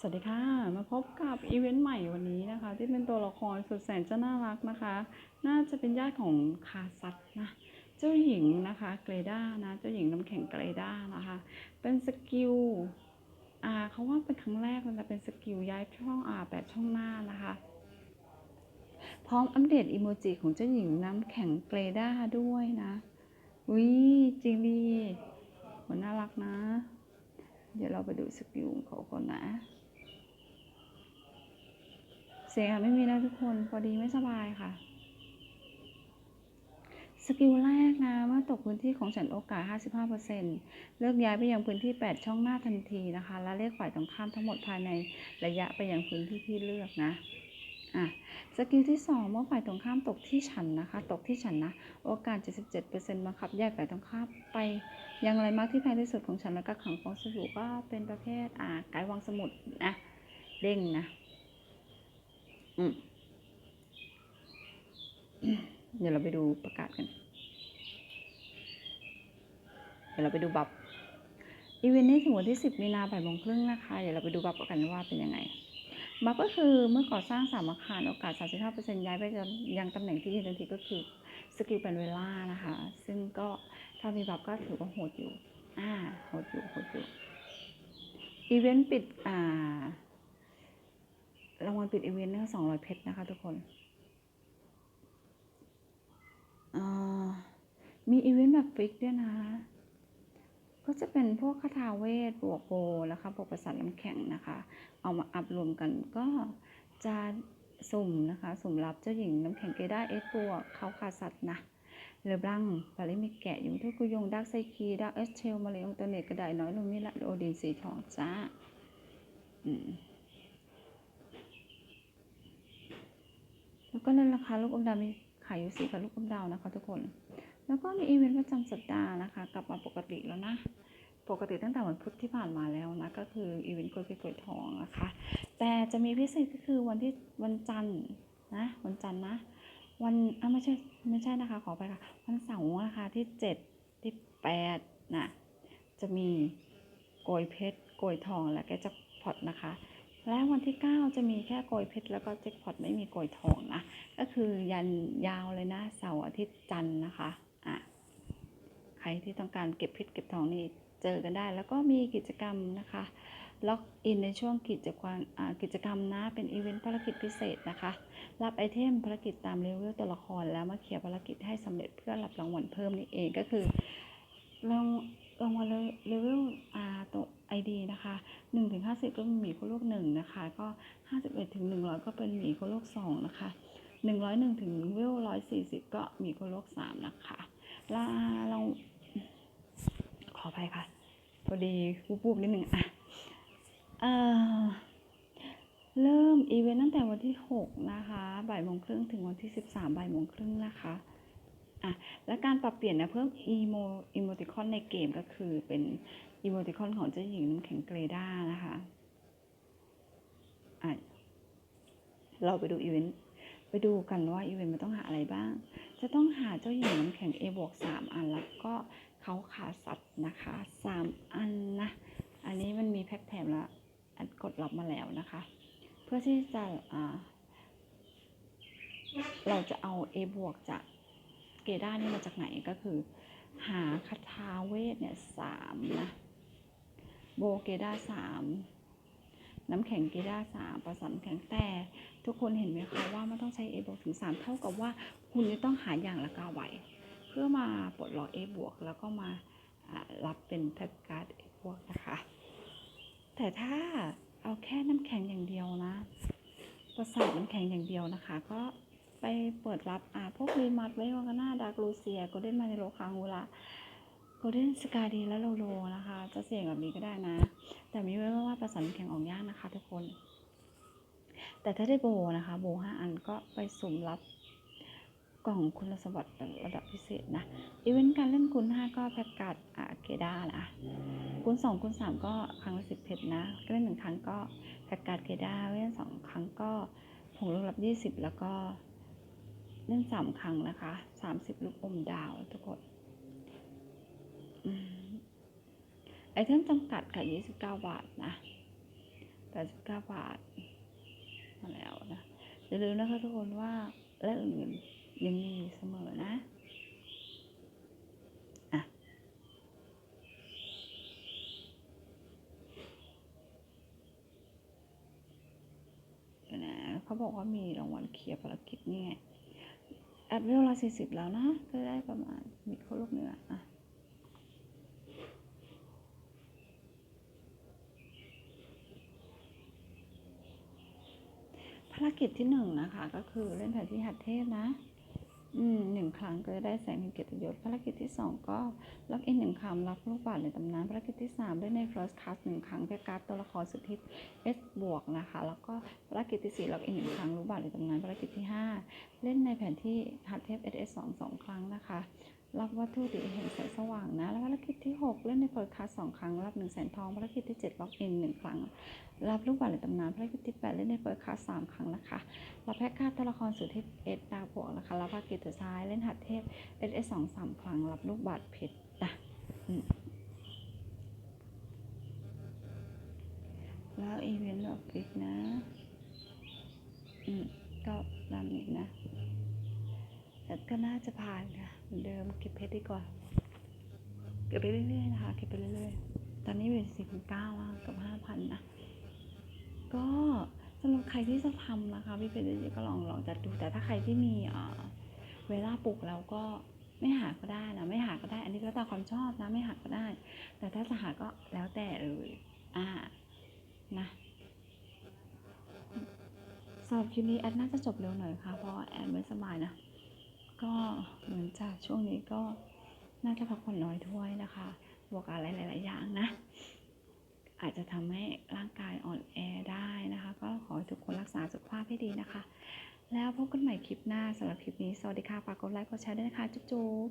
สวัสดีค่ะ มาพบกับอีเวนต์ใหม่วันนี้นะคะ ที่เป็นตัวละครสุดแสนจะน่ารักนะคะ น่าจะเป็นญาติของคาซัตนะเจ้าหญิงนะคะเกรด้านะเจ้าหญิงน้ำแข็งเกรด้านะคะ เป็นสกิลอ่าเขาว่าเป็นครั้งแรกมันจะเป็นสกิลย้ายช่องอ่าแปดช่องหน้านะคะ พร้อมอัปเดตอีโมจิของเจ้าหญิงน้ำแข็งเกรด้าด้วยนะวิจริงดีมันน่ารักนะ เดี๋ยวเราไปดูสกิลของเขาก่อนนะ สียงอะไม่มีนะทุกคนพอดีไม่สบายค่ะ สกิลแรกนะเมื่อตกพื้นที่ของฉันโอกาส 55%เลือกย้ายไปยังพื้นที่ 8 ช่องหน้าทันทีนะคะ และเรียกฝ่ายตรงข้ามทั้งหมดภายในระยะไปยังพื้นที่ที่เลือกนะอะสกิลที่ 2 เมื่อฝ่ายตรงข้ามตกที่ฉันนะคะ ตกที่ฉันนะ โอกาส 77%บังคับแยกฝ่ายตรงข้ามไปยังไรมากที่แพงที่สุดของฉันแล้วก็ขังฟองสบู่ก็เป็นประเภทอ่าไกด์วางสมุดนะเด้งนะ เดี๋ยวเราไปดูประกาศกัน เดี๋ยวเราไปดูบับอีเวนต์นี้ถึงวันที่ 10 มีนาบ่ายโมงครึ่งนะคะ เดี๋ยวเราไปดูบับกันว่าเป็นยังไง บับก็คือเมื่อก่อสร้างสามอาคารโอกาส 35%ย้ายไปยังตำแหน่งที่ยืนทันทีก็คือสกิลเป็นเวลานะคะ ซึ่งก็ถ้ามีบับก็ถือว่าโหดอยู่ อ่า โหดอยู่ โหดอยู่ อีเวนต์ปิด อ่า รางวัลปิดอีเวนต์เนี่ยสองร้อยเพชรนะคะทุกคน มีอีเวนต์แบบฟิกด้วยนะ ก็จะเป็นพวกคาถาเวทบวกโบนะคะบวกประสาทน้ำแข็งนะคะ เอามาอัพรวมกันก็จะสุ่มนะคะ สุ่มรับเจ้าหญิงน้ำแข็งเกด้าเอสบวกเขาขาสัตว์นะเรือบังปาริมิแกะยุงทุกุยงดักไซคีดักเอสเชลมาเลยองตัวเนตกระไดน้อยลงนี่ละโอดินสีทองจ้า อืม แล้ว ก็ในราคาลูกอมดาวมีขายอยู่สีกับลูกอมดาวนะคะ ทุกคน แล้วก็มีอีเวนต์ประจำสัปดาห์นะคะ กลับมาปกติแล้วนะ ปกติตั้งแต่วันพุธที่ผ่านมาแล้วนะ ก็คืออีเวนต์กล้วยเพชรกล้วยทองนะคะ แต่จะมีพิเศษก็คือวันที่วันจันทร์นะ วันจันทร์นะ วันอะไม่ใช่ไม่ใช่นะคะ ขอไปค่ะ วันเสาร์นะคะที่เจ็ดที่แปดนะจะมีโกยเพชรโกยทองและแกจะพอตนะคะ และวันที่ 9 จะมีแค่โกยเพชรแล้วก็แจ็คพอตไม่มีโกยทองนะ ก็คือยันยาวเลยนะเสาร์อาทิตย์จันทร์นะคะอะใครที่ต้องการเก็บเพชรเก็บทองนี่เจอกันได้ แล้วก็มีกิจกรรมนะคะล็อกอินในช่วงกิจกรรมกิจกรรมนะเป็นอีเวนต์ภารกิจพิเศษนะคะ รับไอเทมภารกิจตามเลเวลตัวละครแล้วมาเคลียร์ภารกิจให้สำเร็จเพื่อรับรางวัลเพิ่มนี่เองก็คือรางรางวัลเลเวลอาตัวไอดีนะคะหนึ่งถึงห้าสิบก็เป็นหมีโคโลกหนึ่งนะคะ ก็ห้าสิบเอ็ดถึงหนึ่งร้อยก็เป็นหมีโคโลกสองนะคะ หนึ่งร้อยหนึ่งถึงเวลร้อยสี่สิบก็มีโคโลกสามนะคะแล้วเราขออภัยค่ะ พอดีวูบๆนิดหนึ่งอะเอ่อเริ่มอีเวนต์ตั้งแต่วันที่ 6 นะคะบ่ายโมงครึ่งถึงวันที่ 13บ่ายโมงครึ่งนะคะอะและการปรับเปลี่ยนนะเพิ่มอีโมอีโมติคอนในเกมก็คือเป็นอีโมติคอนของเจ้าหญิงน้ำแข็งเกรด้านะคะอะเราไปดูอีเวนต์ ไปดูกันว่าอีเวนต์มันต้องหาอะไรบ้าง จะต้องหาเจ้าหญิงน้ำแข็ง A บวก3อัน แล้วก็เขาขาสัตว์นะคะ 3 อันนะ อันนี้มันมีแพ็คแถมแล้วอันกดรับมาแล้วนะคะ เพื่อที่จะอ่าเราจะเอา A บวกจากเกด้านี่มาจากไหนก็คือ หาคาถาเวทเนี่ยสามนะโบเกด้าสามน้ำแข็งเกด้าสามประสานแข็งแต่ ทุกคนเห็นไหมคะว่ามันต้องใช้ A บวกถึงสามเท่ากับว่าคุณจะต้องหาอย่างละก้าใบเพื่อมาปลดล็อก A บวกแล้วก็มารับเป็นแพ็กการ์ด A บวกนะคะ แต่ถ้าเอาแค่น้ำแข็งอย่างเดียวนะ ประสาทน้ำแข็งอย่างเดียวนะคะ ก็ไปเปิดรับอ่าพวกรีมาร์ทไววากาน่าดาร์กลูเซียโกลเด้นมาเนโรคางูลาโกลเด้นสกาดีและโลโลนะคะ จะเสี่ยงแบบนี้ก็ได้นะ แต่มีไว้ว่าประสาทน้ำแข็งออกยากนะคะทุกคน แต่ถ้าได้โบนะคะ โบห้าอันก็ไปสุ่มรับกล่องคุณสมบัติระดับพิเศษนะ อีเวนต์การเล่นคูณ5ก็แพ็กกาดอ่าเกด้านะคูณ2คูณ3 ก็ครั้งละ10เพชรนะ เล่นหนึ่งครั้งก็แพ็กกาดเกด้าเล่นสองครั้งก็ผงลูกรับ20แล้วก็เล่น3ครั้งนะคะ30ลูกอมดาวทุกคนไอเทมจำกัดค่ะ29บาทนะไป89บาท มาแล้วนะอย่าลืมนะคะทุกคนว่าและอื่นๆยังมีเสมอนะอะเดี๋ยวนะเขาบอกว่ามีรางวัลเคลียร์ภารกิจนี่ไงแอดเวลละสี่สิบแล้วนะ ก็ได้ประมาณมีข้าวลูกเนื้ออะ ภาร กิจที่หนึ่งนะคะ ก็คือเล่นแผนที่หัดเทพนะอืมหนึ่งครั้งก็จะได้แสงแห่งเกียรติยศภารกิจที่สองก็ล็อกอินหนึ่งคำรับลูกบาศก์ในตำนานภารกิจที่สามเล่นใน first class หนึ่งครั้งเพื่อการ์ดตัวละครสุดฮิต S บวกนะคะ แล้วก็ภารกิจที่สี่ล็อกอินหนึ่งครั้งลูกบาศก์ในตำนานภารกิจที่ห้าเล่นในแผนที่หัดเทพ SS สองสองครั้งนะคะ รับวัตถุดิบแห่งแสงสว่างนะ แล้วภารกิจที่หกเล่นใน first class สองครั้ง รับหนึ่งแสนทองภารกิจที่เจ็ดล็อกอินหนึ่งครั้ง รับลูกบาศก์ในตำนานภารกิจที่แปดเล่นใน first class สามครั้งนะคะ รับแพ็กคาตัวละครสุดที่เอสดาวบวกนะคะ รับภารกิจสุดท้ายเล่นหัดเทพเอสเอสสองสามครั้ง รับลูกบาทเพชรนะอืมแล้วอีเวนต์แบบอีกนะ อืม ก็รำอีกนะ แต่ก็น่าจะผ่านค่ะ เดิมเก็บเพชรดีกว่า เก็บไปเรื่อยๆนะคะ เก็บไปเรื่อยๆ ตอนนี้อยู่สี่พันเก้ากับห้าพันนะ ก็สำหรับใครที่จะทำนะคะพี่เพชรเดี๋ยวก็ลองลองจัดดู แต่ถ้าใครที่มีเวลาปลูกแล้วก็ไม่หาก็ได้นะไม่หาก็ได้ อันนี้ก็ตามความชอบนะไม่หาก็ได้ แต่ถ้าจะหาก็แล้วแต่เลยอ่านะสำหรับคลิปนี้แอดน่าจะจบเร็วหน่อยค่ะเพราะแอดไม่สบายนะ ก็เหมือนจากช่วงนี้ก็น่าจะพักผ่อนน้อยด้วยนะคะ บวกอะไรหลาย ๆ อย่างนะ อาจจะทำให้ร่างกายอ่อนแอได้นะคะ ก็ขอให้ทุกคนรักษาสุขภาพให้ดีนะคะ แล้วพบกันใหม่คลิปหน้าสำหรับคลิปนี้ สวัสดีค่ะ ฝากกดไลค์ กดแชร์ด้วยนะคะ จุ๊บ